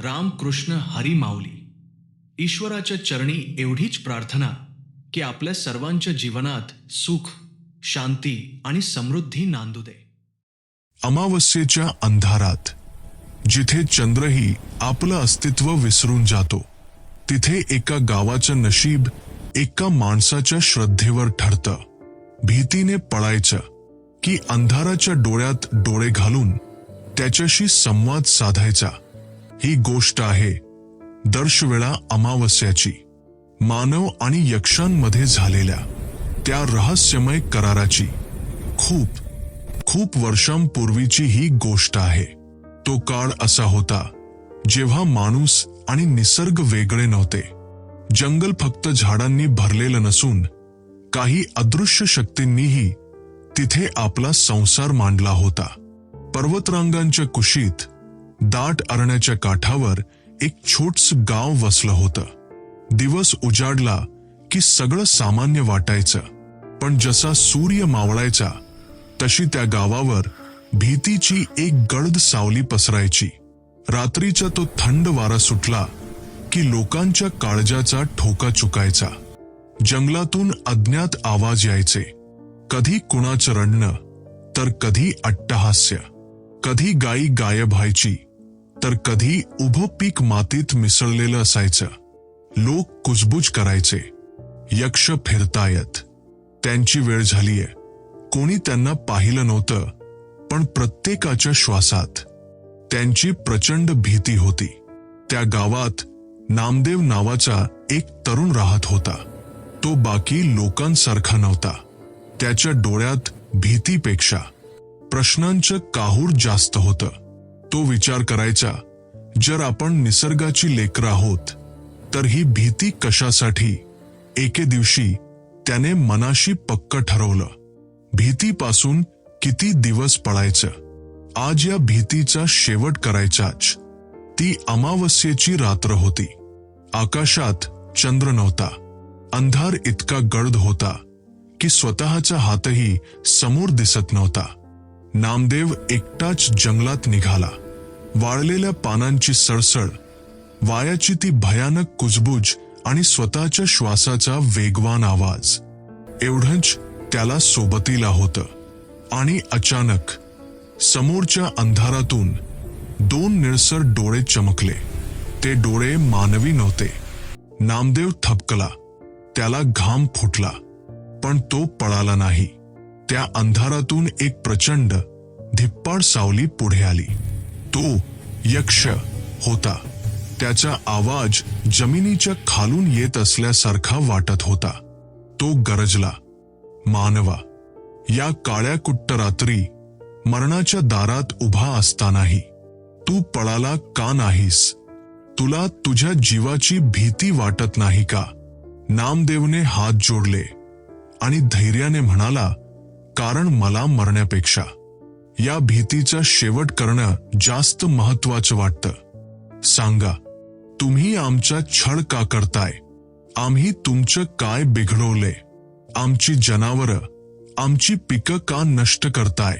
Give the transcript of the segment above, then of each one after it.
रामकृष्ण हरी माऊली. ईश्वराच्या चरणी एवढीच प्रार्थना की आपल्या सर्वांच्या जीवनात सुख शांती आणि समृद्धी नांदू दे. अमावस्येच्या अंधारात जिथे चंद्रही आपलं अस्तित्व विसरून जातो तिथे एका गावाचं नशीब एका माणसाच्या श्रद्धेवर ठरतं. भीतीने पळायचं की अंधाराच्या डोळ्यात डोळे घालून त्याच्याशी संवाद साधायचा. ही गोष्ट आहे. दर्शवेळा अमावस्याची. मानव आणि यक्षांमध्ये झालेल्या त्या रहस्यमय कराराची खूप खूप वर्षांपूर्वीची ही गोष्ट आहे. तो काळ असा होता जेव्हा माणूस आणि निसर्ग वेगळे नव्हते. जंगल फक्त झाडांनी भरलेलं नसून काही अदृश्य शक्तींनीही तिथे आपला संसार मांडला होता. पर्वतरांगांच्या कुशीत दाट अरण्याच्या काठावर एक छोटस गाव वसलं होतं. दिवस उजाडला की सगळं सामान्य वाटायचं. पण जसा सूर्य मावळायचा तशी त्या गावावर भीतीची एक गडद सावली पसरायची. रात्रीचा तो थंड वारा सुटला की लोकांच्या काळजाचा ठोका चुकायचा. जंगलातून अज्ञात आवाज यायचे. कधी कुणाचं रडणं तर कधी अट्टहास्य. कधी गायी गायब व्हायची. तर कधी उभं पीक मातीत मिसळलेलं असायचं. लोक कुजबुज करायचे. यक्ष फिरतायत. त्यांची वेळ झालीय. कोणी त्यांना पाहिलं नव्हतं पण प्रत्येकाच्या श्वासात त्यांची प्रचंड भीती होती. त्या गावात नामदेव नावाचा एक तरुण राहत होता. तो बाकी लोकांसारखा नव्हता. त्याच्या डोळ्यात भीतीपेक्षा प्रश्नांचं काहूर जास्त होतं. तो विचार करायचा जर आपण निसर्गाची लेकर आहोत तर ही भीती कशासाठी? एके दिवशी त्याने मनाशी पक्क ठरवलं. भीतीपासून किती दिवस पळायचं? आज या भीतीचा शेवट करायचाच. ती अमावस्येची रात्र होती. आकाशात चंद्र नव्हता. अंधार इतका गडद होता की स्वतःचा हातही समोर दिसत नव्हता. नामदेव एकटाच जंगलात निघाला. वाळलेल्या पानांची सळसळ वायाची ती भयानक कुजबुज आणि स्वतःच्या श्वासाचा वेगवान आवाज. एवढंच त्याला सोबतीला होतं. आणि अचानक समोरच्या अंधारातून दोन निळसर डोळे चमकले. ते डोळे मानवी नव्हते. नामदेव थपकला. त्याला घाम फुटला. पण तो पळाला नाही. त्या अंधारातून एक प्रचंड धिप्पाड सावली पुढे आली. तो यक्ष होता. त्याचा आवाज जमिनीच्या खालून येत असल्यासारखा वाटत होता. तो गरजला. मानवा या काळ्या कुट्ट रात्री मरणाच्या दारात उभा असतानाही तू पळाला का नाहीस? तुला तुझ्या जीवाची भीती वाटत नाही का? नामदेवने हात जोडले आणि धैर्याने म्हणाला कारण मला मरण्यापेक्षा या भीतीचा शेवट करणं जास्त महत्वाचं वाटतं. सांगा तुम्ही आमचा छळ का करताय? आम्ही तुमचं काय बिघडवले आमची जनावरं आमची पिकं का नष्ट करताय?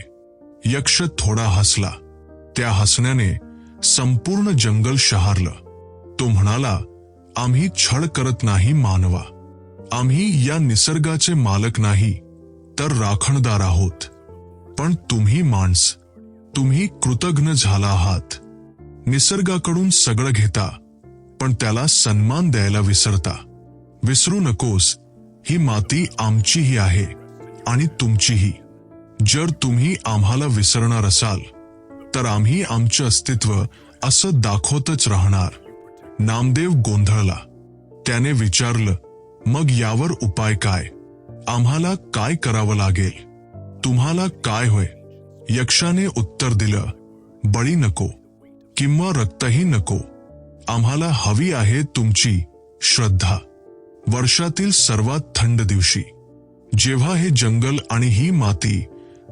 यक्ष थोडा हसला. त्या हसण्याने संपूर्ण जंगल शहारलं. तो म्हणाला आम्ही छळ करत नाही मानवा. आम्ही या निसर्गाचे मालक नाही तर राखणदार आहोत. पण तुम्ही माणस. तुम्ही कृतज्ञ झाला आहात. निसर्गाकडून सगळं घेता पण त्याला सन्मान द्यायला विसरता. विसरू नकोस ही माती आमचीही आहे आणि तुमचीही. जर तुम्ही आम्हाला विसरणार असाल तर आम्ही आमचं अस्तित्व असं दाखवतच राहणार. नामदेव गोंधळला. त्याने विचारलं मग यावर उपाय काय? आम्हाला काय करावं लागेल? तुम्हाला काय होय? यक्षाने उत्तर दिलं बळी नको किंवा रक्तही नको. आम्हाला हवी आहे तुमची श्रद्धा. वर्षातील सर्वात थंड दिवशी जेव्हा हे जंगल आणि ही माती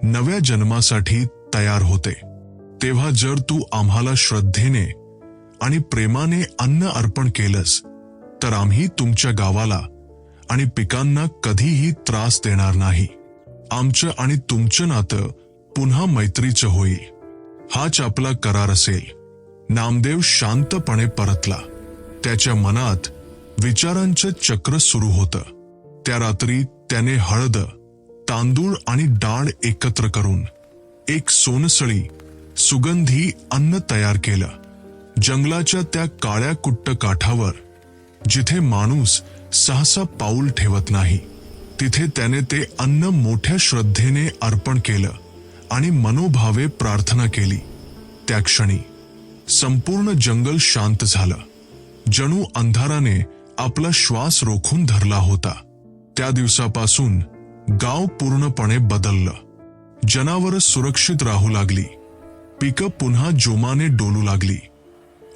नव्या जन्मासाठी तयार होते तेव्हा जर तू आम्हाला श्रद्धेने आणि प्रेमाने अन्न अर्पण केलंस तर आम्ही तुमच्या गावाला आणि पिकांना कधीही त्रास देणार नाही. आमचं आणि तुमचं नातं पुन्हा मैत्रीचं होईल. हाच आपला करार असेल. नामदेव शांतपणे परतला. त्याच्या मनात विचारांचं चक्र सुरू होतं. त्या रात्री त्याने हळद तांदूळ आणि डाळ एकत्र करून एक सोनसळी सुगंधी अन्न तयार केलं. जंगलाच्या त्या काळ्या कुट्ट काठावर जिथे माणूस सहसा पाऊल ठेवत नाही. तिथे त्याने ते अन्न मोठ्या श्रद्धेने अर्पण केलं आणि मनोभावे प्रार्थना केली. त्या क्षणी संपूर्ण जंगल शांत झालं. जणू अंधाराने आपला श्वास रोखून धरला होता. त्या दिवसापासून गाव पूर्णपणे बदललं. जनावरं सुरक्षित राहू लागली. पिकं पुन्हा जोमाने डोलू लागली.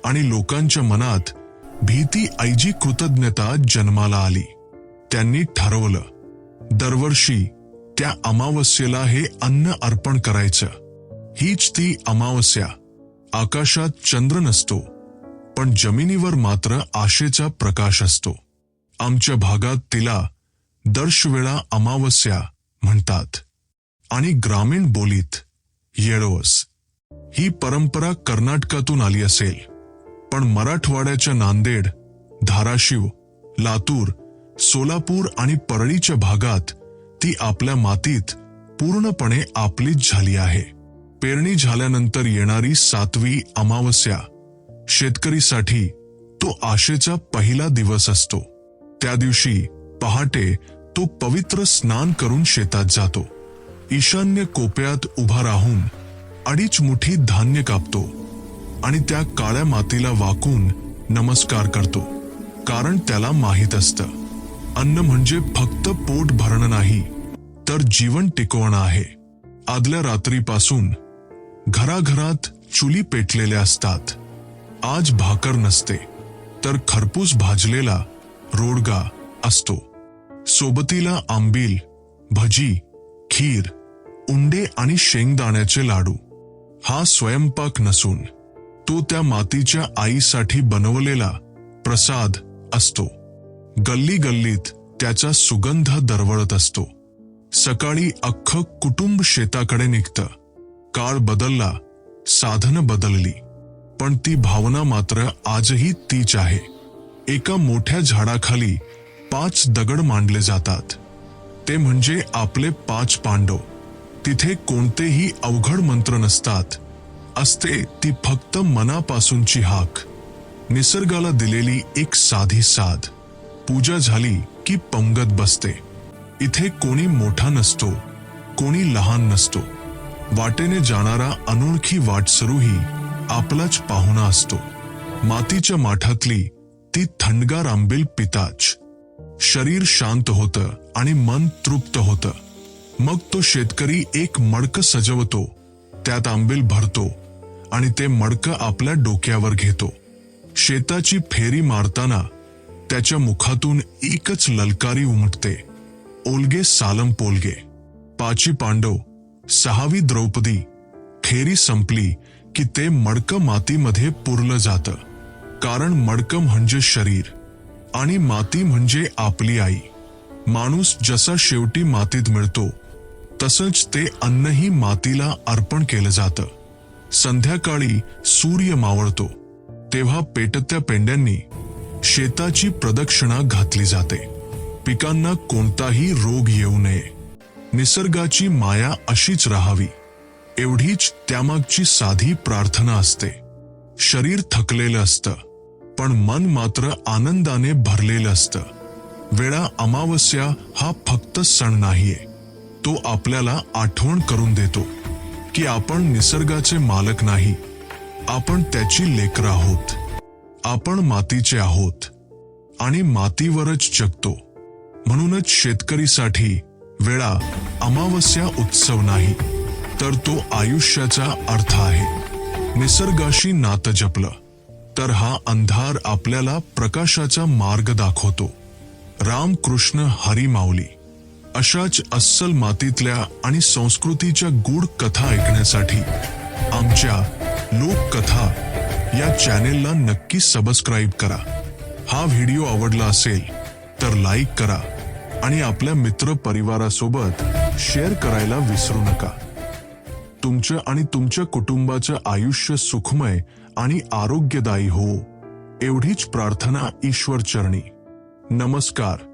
आणि लोकांच्या मनात भीती ऐजी कृतज्ञता जन्माला आली. त्यांनी ठरवलं दरवर्षी त्या अमावस्येला हे अन्न अर्पण करायचं. हीच ती अमावस्या. आकाशात चंद्र नसतो पण जमिनीवर मात्र आशेचा प्रकाश असतो. आमच्या भागात तिला दर्शवेळा अमावस्या म्हणतात. आणि ग्रामीण बोलीत येळोस. ही परंपरा कर्नाटकातून आली असेल. पण मराठवाड्याच्या नांदेड धाराशिव लातूर सोलापूर आणि परळीच्या भागात ती आपल्या मातीत पूर्णपणे आपलीच झाली आहे. पेरणी झाल्यानंतर येणारी सातवी अमावस्या शेतकरीसाठी तो आशेचा पहिला दिवस असतो. त्या दिवशी पहाटे तो पवित्र स्नान करून शेतात जातो. ईशान्य कोपऱ्यात उभा राहून अडीच मुठी धान्य कापतो आणि त्या काळ्या मातीला वाकून नमस्कार करतो कारण त्याला माहीत असतं. अन्न म्हणजे फक्त पोट भरणं नाही तर जीवन टिकवणं आहे. आदल्या रात्रीपासून घराघरात चुली पेटलेल्या असतात. आज भाकर नसते तर खरपूस भाजलेला रोडगा असतो. सोबतीला आंबील भजी खीर उंडे आणि शेंगदाण्याचे लाडू. हा स्वयंपाक नसून तो त्या मातीच्या आईसाठी बनवलेला प्रसाद असतो. गल्ली गल्लीत त्याचा सुगंध दरवळत असतो. सकाळी अख्खं कुटुंब शेताकडे निघतं. काळ बदलला साधनं बदलली. पण ती भावना मात्र आजही तीच आहे. एका मोठ्या झाडाखाली पाच दगड मांडले जातात. ते म्हणजे आपले पाच पांडव. तिथे कोणतेही अवघड मंत्र नसतात. असते ती फक्त मनापासूनची हाक. निसर्गाला दिलेली एक साधी साध. पूजा झाली की पंगत बसते. इथे कोणी मोठा नसतो कोणी लहान नसतो. वाटेने जाणारा अनोळखी वाटसरूही आपलाच पाहुणा असतो. मातीच्या माठातली ती थंडगार आंबील पिताच. शरीर शांत होतं आणि मन तृप्त होतं. मग तो शेतकरी एक मडक सजवतो त्यात आंबील भरतो आणि ते मडक आपल्या डोक्यावर घेतो. शेताची फेरी मारताना त्याच्या मुखातून एकच ललकारी उमटते. ओलगे सालम पोलगे. पाची पांडव सहावी द्रौपदी. खेरी संपली की ते मडक मातीमध्ये पुरलं जातं. कारण मडक म्हणजे शरीर आणि माती म्हणजे आपली आई. माणूस जसा शेवटी मातीत मिळतो तसंच ते अन्नही मातीला अर्पण केलं जातं. संध्याकाळी सूर्य मावळतो. तेव्हा पेटत्या पेंड्यांनी शेताची प्रदक्षिणा घातली जाते. पिकांना कोणताही रोग येऊ नये. निसर्गाची माया अशीच राहावी. एवढीच त्यामागची साधी प्रार्थना असते. शरीर थकलेलं असतं. पण मन मात्र आनंदाने भरलेलं असतं. वेळा अमावस्या हा फक्त सण नाहीये. तो आपल्याला आठवण करून देतो. की आपण निसर्गाचे मालक नाही. आपण त्याची लेकर आहोत. आपण मातीचे आहोत आणि मातीवरच जगतो. म्हणूनच शेतकरीसाठी वेळा अमावस्या उत्सव नाही तर तो आयुष्याचा अर्थ आहे. निसर्गाशी नातं जपलं तर हा अंधार आपल्याला प्रकाशाचा मार्ग दाखवतो. रामकृष्ण हरी माऊली अशाच अस्सल मातीतल्या आणि संस्कृतीच्या गूढ कथा ऐकण्यासाठी आमच्या लोककथा या चॅनेलला नक्की सबस्क्राईब करा. हा व्हिडिओ आवडला असेल तर लाईक करा आणि आपल्या मित्र परिवारासोबत शेअर करायला विसरू नका. तुमचं आणि तुमच्या कुटुंबाचं आयुष्य सुखमय आणि आरोग्यदायी हो. एवढीच प्रार्थना ईश्वर चरणी. नमस्कार.